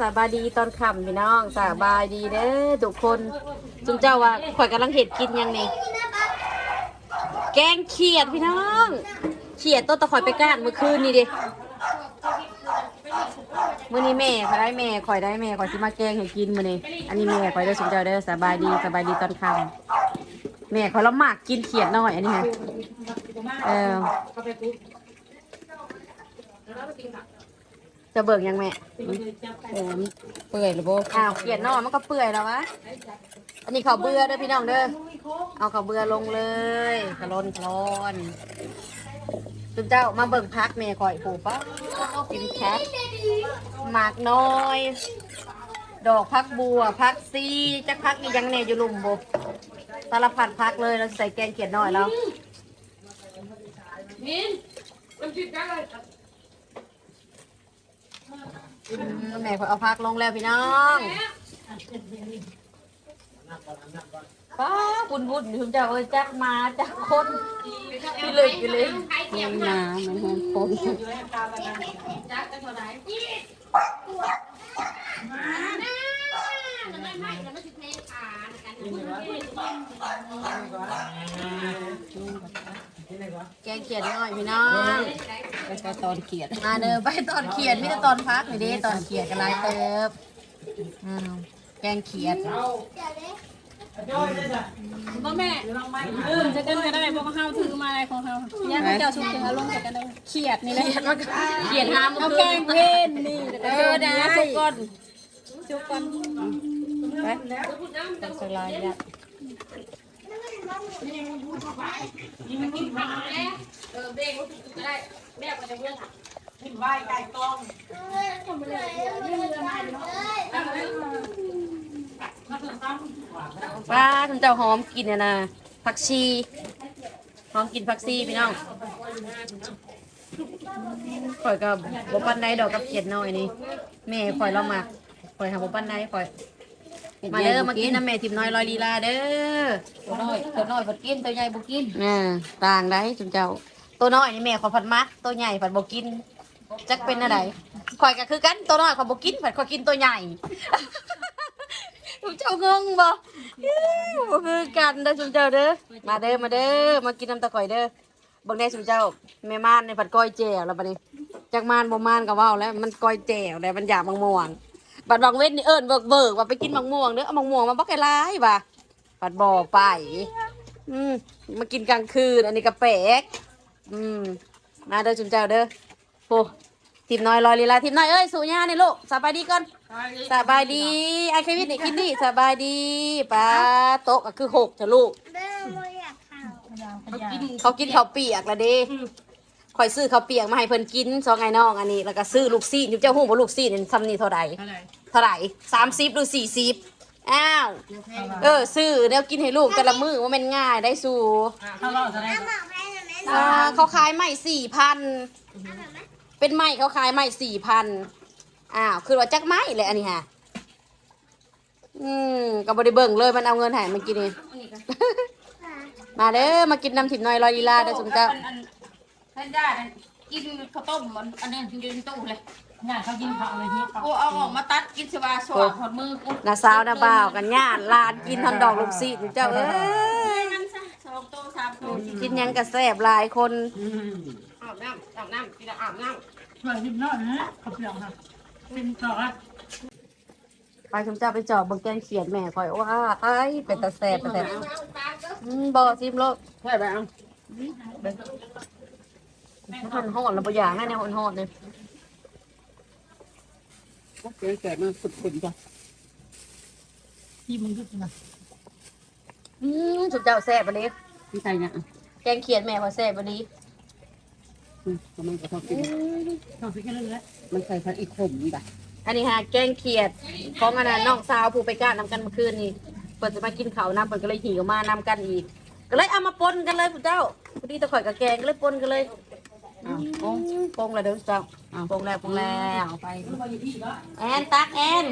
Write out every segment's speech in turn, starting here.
สบายดีตอนค่ำพี่น้องสบายดีเด้อทุกคนจุงเจ้าว่าข่อยกำลังเห็ดกินยังนี่แกงเขียดพี่น้อง เขียดต้นตะข่อยไปก้านเมื่อคืนนี่ดิมื้อนี้แม่ข่อยได้แม่ข่อยได้แม่ข่อยสิมาแกงให้กินมื้อนี้อันนี้แม่ข่อยได้จุงเจ้าเด้อสบายดีสบายดีตอนค่ำแม่ข่อยละมากกินเขียดหน้อยอันนี้ฮะเออ จะเบิกยังแม่โอ้มเปื่อยหรือบ่อ้าวเขียนนอกมันก็เปื่อยแล้ววะ อันนี้เขาวเบื่อเด้อพี่น้องเด้อ เอาเขาวเบื่อลงเลยกระลนกระลนจุนเจ้ามาเบิ่งพักแม่ก่อยผูป้ากินแคทหมากน้อย ดอกพักบัวพักซีจักพักอีกยังแน่อยู่ลุมบสารพัดพักเลยเราใส่แกงเขียดน้อยแล้วอืม แม่ขอเอาพักลงแล้วพี่น้องป้าบุญบุญถึงจะเอ้ยจักมาจักคนพี่เลยพี่เลยมันหนามันหอมคน แกงเขียดน้อยพี่น้องแล้วก็ตอนเกลียดมาเด้อไปตอนเขียดไมแต่ได้ตอนพักนี่เด้ตอนเขียดกันหลายเติบอืมแกงเขียดบ่แม่เออจะกันก็ได้บ่เฮาถือมาอะไรของเฮาย่างเจ้าชุบถึงอารมณ์จะกันได้เขียดนี่แหละเขียดมันก็เขียดน้ำเอามันแกคืงอเพนนี่เออได้สุกก่อนชุบกันไปต้องสลายแล้ว ป้าคุณเจ้าหอมกินเนี่ยนะผักชีหอมกินผักชีพี่น้องข่อยกับบปันไดดอกกับเขียดน้อยนี่แม่ข่อยเรามาข่อยหาบปันไดข่อย มาเด้อมากินน้ำแม่ทิมน้อยลอยลีลาเด้อตัวน้อยตัวน้อยบ่กินตัวใหญ่บ่กินอ่าต่างได้จุนเจ้า ตัวน้อยนี่แม่ข่อยผัดมักตัวใหญ่ผัดบ่กินจักเป็นอะไรข่อยก็คือกันตัวน้อยข่อยบ่กินผัดข่อยกินตัวใหญ่จุนเจ้างงบ่อิ๊วบ่คือกันเด้อจุนเจ้าเด้อมาเด้อมาเด้อมากินน้ำตะข่อยเด้อเบิ่งแน่จุนเจ้าแม่ม่านในผัดก้อยแจ่วแล้วบัดนี้จักม่านบ่ม่านก็เว้าแล้วมันก้อยแจ่วแล้วมันอยากมังม่วง บัดบางเว้นนี่เอิ้นเบิกเบิกว่าไปกินมังม่วงเด้อเอามังม่วงมาบ่ไกลหลายว่ะบัดบ่ไป อืมมากินกลางคืน อันนี้ก็แปลกอืมมาเด้อจุนเจ้าเด้อโอ้ทีมน้อยลอยลีลาทีมน้อยเอ้ยสู่ย่านี่ลูกสบายดีก่อนสบายดีไอเควิทนี่กินนี่สบายดีป้าโต๊ะก็คือหกเถอะลูกเขากินข้าวเปียกละเด้คอยซื้อข้าวเปียกมาให้เพิ่นกินสองไอ้น้องอันนี้แล้วก็ซื้อลูกซีนอยู่เจ้าหูบ่ลูกซีนนี่ซ้ำนี่เท่าไหร่ เท่าไหร่สามสิบหรือสี่สิบอ้าว เออซื้อแล้วกินให้ลูกแต่ละมื้อว่ามันง่ายได้สู่อ่าเขาขายใหม่สี่พันเป็นใหม่เขาขายใหม่สี่พันอ้าวคือว่าจักไม้เลยอันนี้ฮะอืมกับบริเบิงเลยมันเอาเงินใหายมันกินนี่มาเด้อมากินน้ำถิ่มน้อยลอยลีลาเด้อสมเจ้าท่านได้กินข้าวต้มมันอันนี้อยู่ในตู้เลย งานเขากินผักเลยเนี่ยกูเอาออกมาตัดกินสบาสว่างหอดมือกูนาสาวนาบ่าวกันย่านลานกินทอนดอกลูกซีดเจ้าเอ้ยนั่นซะสองโต๊ะสามโต๊ะกินหยังกระแสบหลายคนอาบน้ำอาบน้ำกินแล้วอาบน้เปิดยิบน้อยนะขับเปลือกค่ะเป็นต่อละไปสมเจ้าไปจอบเบิ่งแกงเขียดแม่คอยว่าไอ้ยเป็นตาแสบตาแสบอืมบ่ซิมโลกำใช่ไหมอะมันหอนแล้วบ่อย่างนั่นเนี่ยหอนหอนเลยเกิดเกิดมาขุดๆจ้ะที่มึงก็นะอืมสุดเจ้าแซ่บอันนี้ไม่ใช่เนี่ยแกงเขียดแม่พอแซ่บอันนี้มันก็ชอบกินทำฟิกกันเลยแหละมันใส่ผักอีกขมจ้ะอันนี้ฮะแกงเขียดของอันนั้นน้องสาวผู้ไปก้านนำกันเมื่อคืนนี่เปิดจะมากินข้าวน้ำเปิดก็เลยหิวมานำกันอีก ก็เลยเอามาปนกันเลยผู้เจ้าพอดีตะข่อยกับแกงก็เลยปนกันเลย อ้าวโอ้ปงแล้วเด้อเจ้าปงแล้วปงแล้วเอาไปแอนตักแอน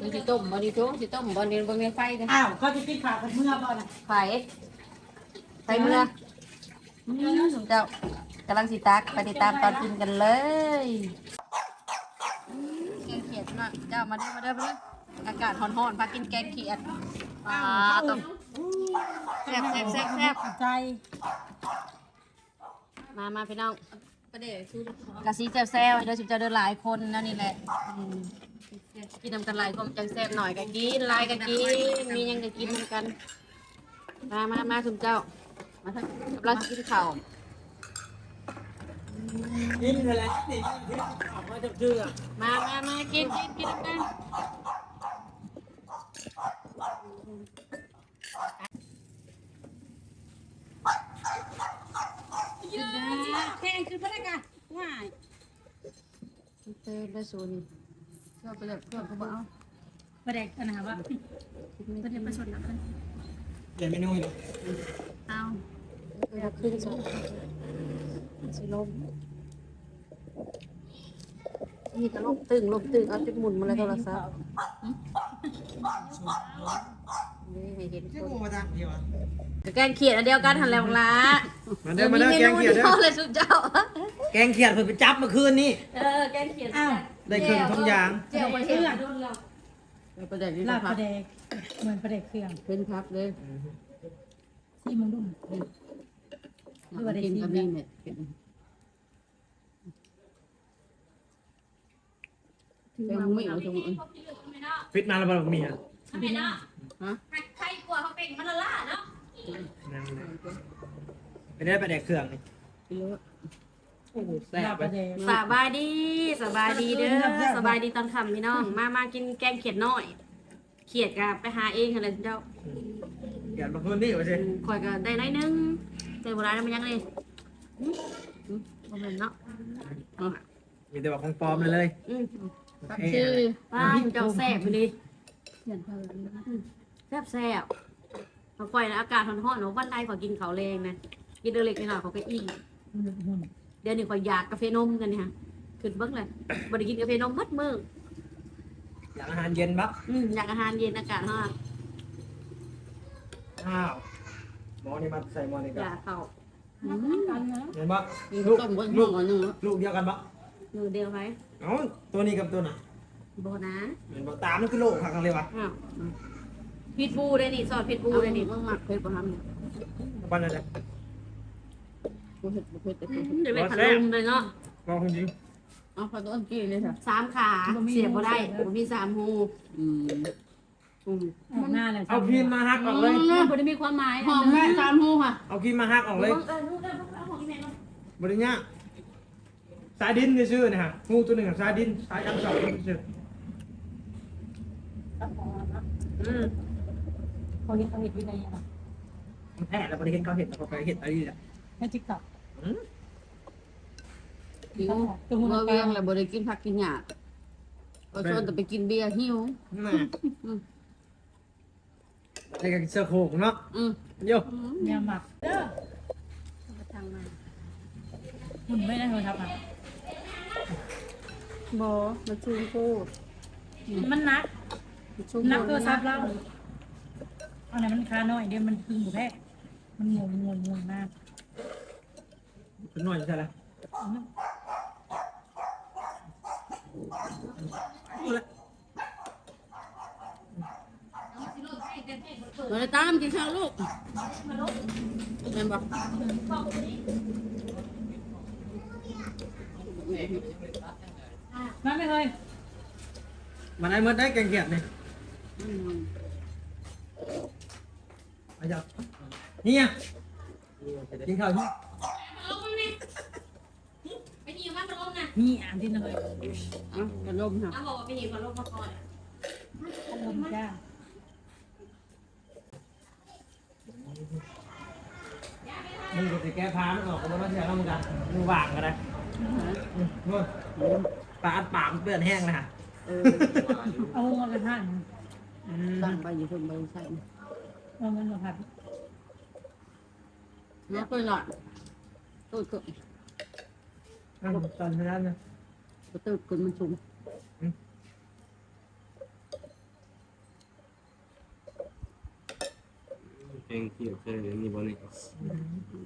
มันสิต้มบ่ดีโจ้สิต้มบ่ดีบ่มีไฟเลยอ้าวเขาจะกินผักกันเมื่อบ่นะไผ่ไผ่เมื่ออืมสุดเจ้ากำลังสิตักไปติดตามตอนกินกันเลยอืมแกงเขียดน่อยเจ้ามาเด้อมาเด้อมาเด้ออากาศร้อนๆพากินแกงเขียดอ่าต้มแซ่บแซ่บแซ่บแซ่บใจมามาพี่น้อง ประเดี๋ยวชูกะซีแซ่บแซ่บเดี๋ยวสิจะเดินหลายคนนั่นนี่แหละอืมกินน้ำกันหลายคนจังแซ่บหน่อยก็กินหลายก็กินมีหยังก็กินเหมือนกันมามามาคุณเจ้ามาทั้งกำลังสิกินข้าวกินอะไรนี่ที่ออกมาจากเชือกมามามากินกินกิน กันแข่งคือพนักงานง่าเติมได้ศูนย์เพื่อไปเลยเพื่อเขาบอกเอาประเด็กอันนะว่าประเด็กประชดนะเดี๋ยวเมนูอยู่เอาเพื่อขึ้นสองสิลมนี่ก็ลมตึงลมตึงเอาจุดหมุนมาเลยโทรศัพท์ ให้เห็นที่คนกูมาทำเดียวอะแกงเขียดอันเดียวกันหันแล้วละมาเด้อมาเด้อแกงเขียดเด้อเลยสุดเจ้า แกงเขียดเพิ่นไปจับเมื่อคืนนี่ เออแกงเขียดอ้าว ได้เครื่องทุกอย่างเจียวประเทศประเด็นนี้ลานะบคปรับระเด็กเหมือนประเด็กเครื่องเป็นครับเลยที่มึงดุมมากินกับนี่เนี่ยเป็นไม่เอาตรงอื่นฟิตมาแล้วบ่มีอะพี่น้องฮะใคร กลัวเขาเป็นมันละล่าเนาะนั่งเลยไปได้ไปแดกเครื่องนี่กินเลยโอ้โหแซ่ลาบบประเลเด็ยกสบายดีสบายดีเด้อสบายดีตอนค่ำพี่น้อง มามากินแกงเขียดน้อย เขียดกับไปหาเองอะไรเจ้าเขียดเมื่อคืนนี่ว่าสิข่อยก็ได้น้อยนึงแต่โบราณมันยังเลยอืมอืมบ่เป็นเนาะอะมีแต่บอกของปลอมเลยเลยอืมโอเคชื่อป้าเจ้าแซ่บไปดิเขียนเพลินแซ่บแซ่บเอาข่อยนะอากาศร้อนๆเนาะวันใดขอยกินข้าวแรงนะกินเดอเล็กนิดหน่อยเขาก็อิ่มหุ่นเดี๋ยวนี้ข่อยอยากกาแฟนมกันเนี่ยฮะขึ้นเบิ้งเลยบ่ได้กินกาแฟนมมัดมืออยากอาหารเย็นบักอืมอยากอาหารเย็นอากาศร้อนอ้าวหมอนี่มาใส่หมอนี่อกันยากเข้าอืมกันนะเห็นบักกินลูกต้มก้นลูหักวหนึ่งลูกเดียวกันบักมือเดียวไหมเอ้าตัวนี้กับตัวน่ะโบนะ เห็นบ่ตามมันคือโลกผักกันเลยวะอ้าว พิษบูได้นี่สอดพิษบูได้นี่มึงหมักเพชรบ่ทำเนี่ยปันอะไรเผ็ดบ่เผ็ดแต่เผ็ดเดี๋ยวไปขันลมเลยเนาะบอกจริงเอาขอต้นกี้เลยค่ะสามขาเสียบบ่ได้บ่มีสามหูอืมอืมออกหน้าเลยเอาครีมมาฮักออกเลยบ่ได้มีความหมายหอมแม่สามหูค่ะ เอาครีมมาฮักออกเลยเออลูกได้ลูกเอาของอีแม่เนาะบริญญาสายดินนี่ชื่อนะฮะงูตัวหนึ่งอะสายดินสายอันสองนี่ชื่อ เขาเห็นเขาเห็นอยู่ในอะมันแท้แล้วบริเห็นเขาเห็นเขาไปเห็นอะไรนี่แหละในทิกตอกอืมหิวเมื่อเวียงแล้วบ่ได้กินผักกินหญ้าก็ชวนแต่ไปกินเบียร์หิวน่ะไอ้กับเสื้อโคกเนาะอืมโย่ยาหมักเด้อทางมาหุ่นไม่ได้โทรศัพท์อะบ่มันชูโคตรมันนักมันชูนักโทรศัพท์เราเอาไหนมันคาหน่อยเดี๋ยวมันพึงหมูแพ้มันงงงงงงมากเป็นหน่อยใช่ไหมเอาละเราได้ตามกินข้าวลูกแม่นบ่มาไม่เคยมันไอ้เมื่อได้แกงเขียดนี่อื มไอ้เจ้านี่ไงกินข้าวที่ไปหิวมันลมนะนี่อ่านที่เลยเอ้าจะลมค่ะเอาบอกว่าไปหิวมันลมมาก่อนลมจ้ามึงก็จะแก้พามันออกก็มาเสียแล้วมึงกันมึงวางกันนะนู่นปาอัดปากมันเปื้อนแห้งนะฮะเออเอาเงินไปท่านตั้งไปอยู่คนไปใส่ เอาเงินมาพันแล้วก็หลอดตูดก็นั่นตอนนั้นนะตูดคนมันชุมแกงเขียวเคยมีบ่นี่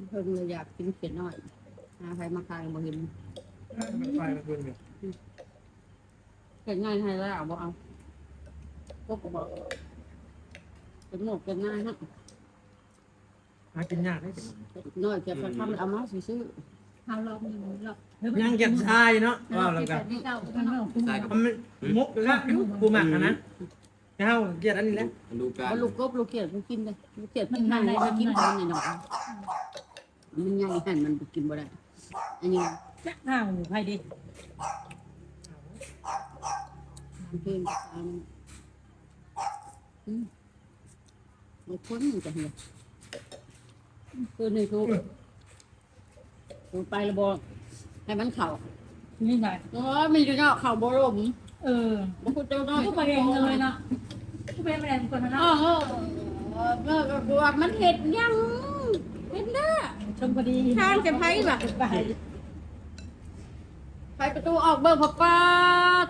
เพิ่งเลยอยากกินเผ็ดน้อยหาใครมาขายบ่เห็นไฟมันคุณอยู่แเป็นง่ายให้แล้วบ่เอาก็บอก เป็นหมกเป็นง่ายฮะหากินยากได้จังน้อยจะไปทำเอามาซื้อเอารอบหนึงรอบยังเก็บชายเนาะว่าแล้วกันนี่เก่าข้างนอกใช่ครับมันมุกแล้วกูหมักอะนะเฮาเกลียดอันนี้แหละมันดูการว่าลูกกบลูกเขียดมันกินเลยลูกเขียดมันนั่งได้มันกินได้หน่อยมันใหญ่หันมันกินบ่ได้อันนี้อ้าวใครดิมันเป็นอืม มันพ้นมันจะเห็นคือในทุกไปแล้วบ่ให้มันเข่านี่ไงโอ้ยมีเนาะเข่าบ่ลมเออมันพูดเจ้าน้อยผู้ไปเองเลยเนาะผู้ไปเองคนนั้นเอเนาะอเออเออก็คือว่ามันเห็ดยังเห็ดได้ชมพอดีทางจะไพ่แบบไปไปประตูออกเบอร์พ่อป้า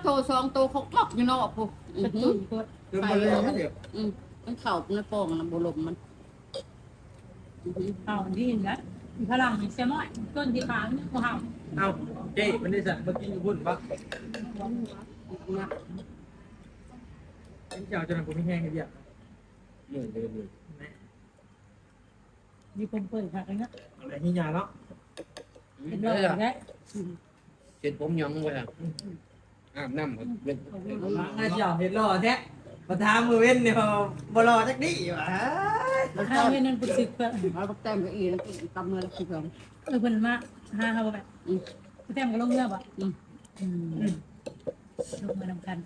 โทรสองตัวเขากอกอยู่นอกปุ๊บกระตุ้นกดเดี๋ยวมาเลยเดี๋ยวอื มมันเข่าในโป่งนะบุลมมันอือหือเอาดีนะมีพลังมีเสียม้อยต้นที่ขางกูห่าเอาเจ้มันได้สั่งมากินอยู่บุญปะนะเจ้าจะนำกูไม่แห้งให้เดียวเมื่อเดือนหนึ่งมีคนเปิดค่ะกันเนาะอะไรนี่ยาเนาะเป็นดอกแล้วเช็ดผมยังไว้อะอาบน้ำครับเป็นน่าเจียวเห็นรอแท้ มาทามมือเว้นเนี่ยบ่รอจักดีว่ะมันห้าก็เงินนั่นปุ๊บสิบเพื่อนเอาบักแต้มกับอีแล้วกินกำเงินแล้วกินเพิ่มเออเพิ่นมาห้าเขาแบบแต้มก็ลงเรือบ่อืมลงมานำกัน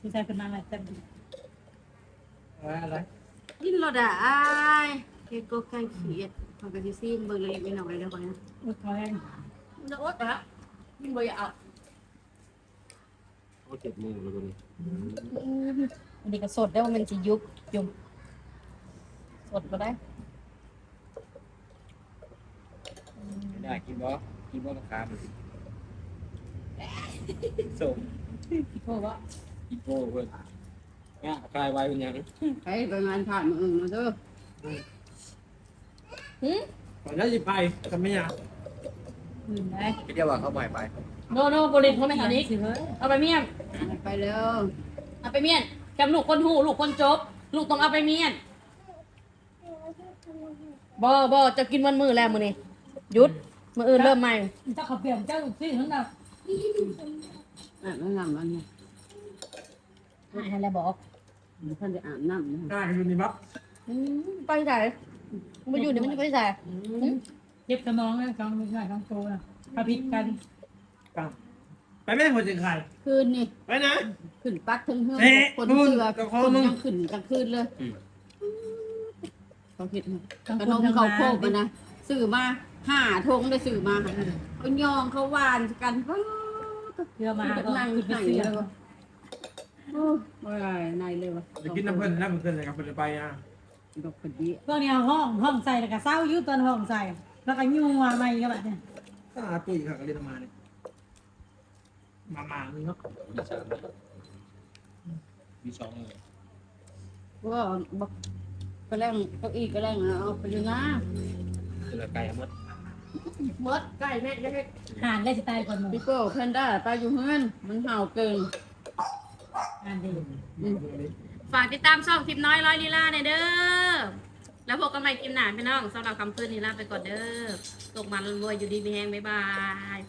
ผู้ชายเป็นมาอะไรแต้มอะไรกินรถอะอ้ายเฮ็ดก็ใกล้เขียดมันก็สิซีมเบิ่งเลยไม่น้อยเด้อคนนะอุดคอยจะอดละกินบ่อยาก เอาเขาเจ็ดโมงแล้วคนนี้อันนี้ก็สดได้ว่ามันสิยุบยุบสดบ่ได้ไม่ได้กินบ่กินบ่ราคามันส่งพี่โทษว่ากินโก้เพื่อนง่ะคลายไว้เป็นยังไปไปงานผ่านมืออื่นมาเด้อก่อนจะหยิบไปทำไม่ยากอื่นได้คิดว่าเขาใหม่ไป โนโนบริษเขาไม่หานี้สิเฮ้ยเอาไปเมียนไปแล้วเอาไปเมียนกับลูกคนหูลูกคนจบ ลูกต้องเอาไปเมียนบ่บ่จะกินวันมือแล้วมื้อนี้หยุดมื้ออื่นเริ่มใหม่ถ้าเขาเปลี่ยนเจ้าสิทั้งนั้นอะมันงามมันเนี่ยให้แล้วบอกท่านได้อาบน้ำนะได้อยู่นี่ปั๊บอืมไปไหนมาอยู่นี่มันจะไปไหนเจ็บสมองนะสองมือหน่อยสองตัวนะพาพิษกัน ไปไม่ได้หัวจิงไข่คืนนี่ไปนะ ขึ้นปักทั้งเฮือกเอ๊ะคนนู่นเสือกับคเขานมึง ยังขึ้นกลางคืนเลยเขาคิดทั้งกระคนทงทั้งเขามาโคกมันนะสื่อมาห้าทงได้สื่อมาเขายองเขาหวานกันว้าวเพื่อมาก็ก็นั่งคือไปไหนเสียแล้วก็โอ้ไม่ได้ในเลยวะจะกินน้ำเพิ่นแล้วมันเพิ่นกับเพิ่นไปอะดอกกระดีพวกนี้ห้องห้องใส่แล้วก็เศร้ายุตอนห้องใส่แล้วก็ยุ่งมาใหม่ก็แบบเนี่ยก็อาตุ้ยค่ะก็เรียนมาเนี่ย มามานึงเนาะมีสามมีสองเลยว่าบักกระแรงเก้าอี้กระแรงเอาไปเลยนะคือละไก่หมดมดไก่แม่ได้หานได้สไตล์คนหนึ่งพี่โก้แพนด้าตายอยู่เฮือนมันเห่าเกินงานดีฝากติดตามช่องทิปน้อยร้อยลีลาในอยเด้อ แล้วพบกันใหม่คลิปหน้าพี่น้องสำหรับคำคืนนี้ลาไปก่อนเด้อตกมันรวยอยู่ดีมีแฮงบ๊ายบาย